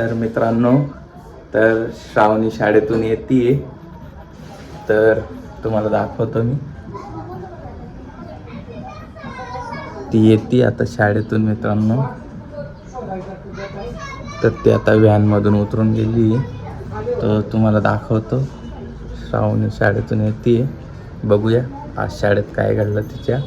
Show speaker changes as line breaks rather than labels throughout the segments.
तर मित्रांनो तर श्रावणी शाळेतून येते तर तुम्हाला दाखवतो मी. ती येते आता शाळेतून मित्रांनो. तर ती आता व्हॅनमधून उतरून गेली. तर तुम्हाला दाखवतो. श्रावणी शाळेतून येते बघूया आज शाळेत काय घडलं तिच्या.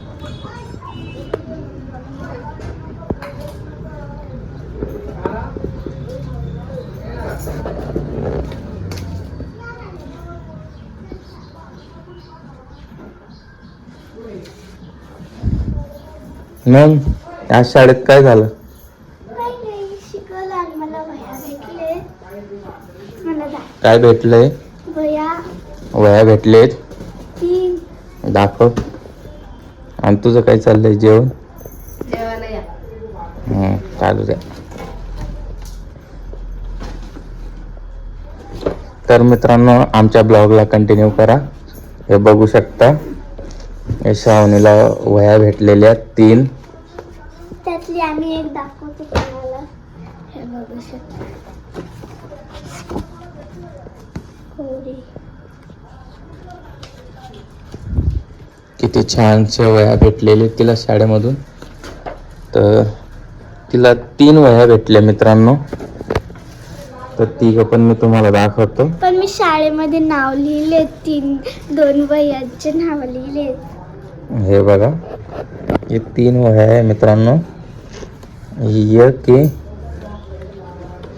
मग आज शाळेत काय झालं? काय भेटलंय
वह्या.
वया भेटलेत? दाखव. आणि तुझं काय चाललंय जेवण? हं, चालू द्या. तर मित्रांनो आमच्या ब्लॉगला कंटिन्यू करा. हे बघू शकता. श्रावणीला वया भेटलेल्या तीन.
त्यातली आम्ही एक दाखवतो तुम्हाला. हे बघू शकता. कोरी
किती छानशा वया भेटलेल्या आहेत तिला शाळेमधून. तर तिला तीन वया भेटल्या मित्रांनो. तर तिघं पण मी तुम्हाला दाखवतो.
पण मी शाळेमध्ये नाव लिहिले तीन दोन वह्यांचे नाव लिहिले.
हे बघा हे तीन वह्या आहे मित्रांनो. ही एक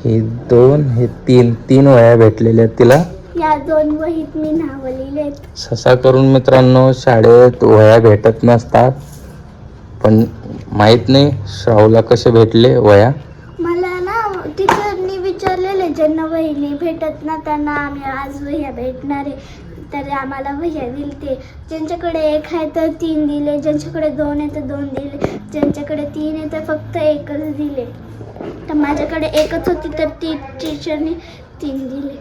ही दोन हे तीन तीन वह्या भेटलेल्या आहेत तिला.
या दोन वहीत मी नाव लिहिले
ससा करून मित्रांनो शाळेत वह्या भेटत नसतात. पण माहीत नाही श्रावला कसे भेटले वह्या
मला ना टीचरनी विचारलेले ज्यांना वही नाही भेटत ना त्यांना आम्ही आज वह्या भेटणार. आहे तर आम्हाला वह्या दिलते ज्यांच्याकडे एक आहे तर तीन दिले ज्यांच्याकडे दोन आहे तर दोन दिले ज्यांच्याकडे तीन आहे तर फक्त एकच दिले. तर माझ्याकडे एकच होती तर ती टीचरने तीन दिले.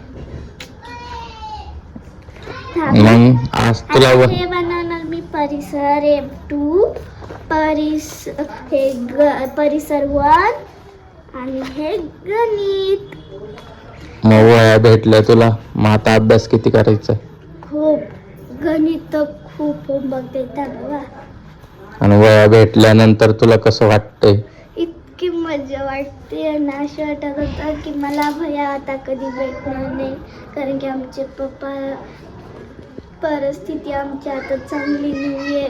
हा,
आज तुला
हे बनवणार मी परिसर ए टू परिस हे ग परिसर वन आणि हे गणित.
मग वह्या भेटल्या तुला? मग आता अभ्यास किती करायचा?
खूप. गणित खूप होमवर्क देतात बाबा
आणि वह्या भेटल्यानंतर तुला कसं वाटतंय?
इतकी मजा वाटते आणि असं वाटत होतं की मला भया आता कधी भेटणार नाही. कारण की आमचे पप्पा परिस्थिती आमची आता चांगली नाही आहे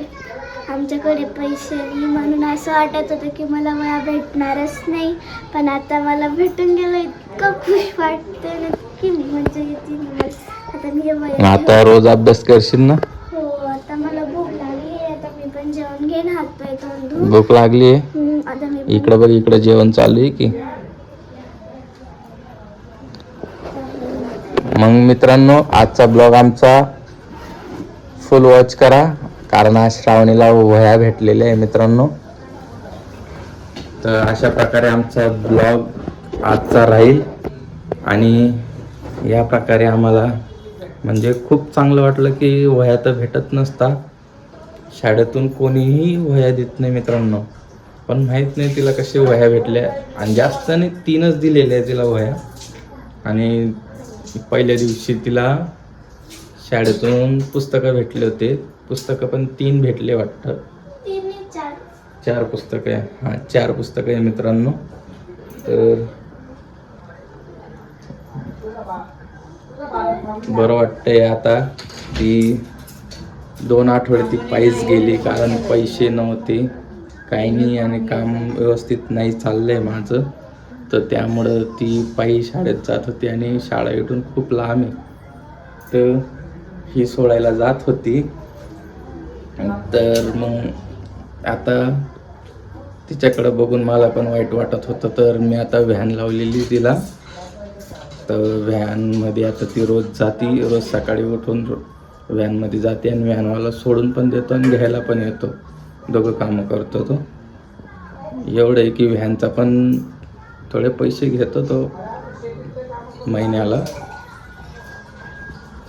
आमच्याकडे पैसे नाही म्हणून असं वाटत होतं की मला वया भेटणारच नाही. पण आता मला भेटून गेलं इतकं खुश वाटते ना की मजा येते मला आता मी
आता रोज अभ्यास करशील ना?
हो आता मला भूक लागली आहे. आता मी पण जेवण घेईन हात पाय तोंड धुवून.
भूक लागली आहे?
आता मी
इकडं बघ इकडं जेवण चालू आहे की? मग मित्रांनो आजचा ब्लॉग आमचा फुल वॉच करा. कारण आज श्रावणीला वह्या भेटलेल्या आहे मित्रांनो. तर अशा प्रकारे आमचा ब्लॉग आजचा राहील. आणि या प्रकारे आम्हाला म्हणजे खूप चांगलं वाटलं की वह्या तर भेटत नसता शाळेतून कोणीही वह्या देत नाही मित्रांनो. पण माहीत नाही तिला कसे वह्या भेटल्या. आणि जास्त नाही तीनच दिलेल्या आहे तिला वह्या. आणि पहिल्या दिवशी तिला शाळेतून पुस्तकं भेटले होते. पुस्तकं पण तीन भेटले वाटतं.
चार.
चार पुस्तकं आहे. हां चार पुस्तकं आहे मित्रांनो. तर बरं वाटतंय आता ती दोन आठवडे ती पायीच गेली कारण पैसे नव्हते. काही नाही आणि काम व्यवस्थित नाही चाललंय माझं. तर त्यामुळं ती पायी शाळेत जात होती आणि शाळा इथून खूप लांब आहे. तर ही सोडायला जात होती. तर मग आता तिच्याकडं बघून मला पण वाईट वाटत होतं तर मी आता व्हॅन लावलेली तिला. तर व्हॅनमध्ये आता ती रोज जाती रोज सकाळी उठून व्हॅनमध्ये जाते आणि व्हॅनवाला सोडून पण देतो आणि घ्यायला पण येतो. दोघं कामं करतो तो. एवढं आहे की व्हॅनचा पण थोडे पैसे घेतो तो महिन्याला.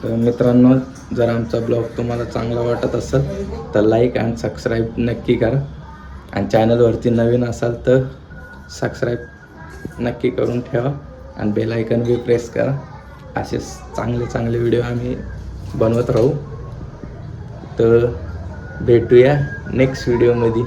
तर मित्रांनो जर आमचा ब्लॉग तुम्हाला चांगला वाटत असेल तर लाईक अँड सबस्क्राईब नक्की करा. आणि चॅनलवरती नवीन असाल तर सबस्क्राईब नक्की करून ठेवा. आणि बेलायकन बी प्रेस करा. असेच चांगले चांगले व्हिडिओ आम्ही बनवत राहू. तर भेटूया नेक्स्ट व्हिडिओमध्ये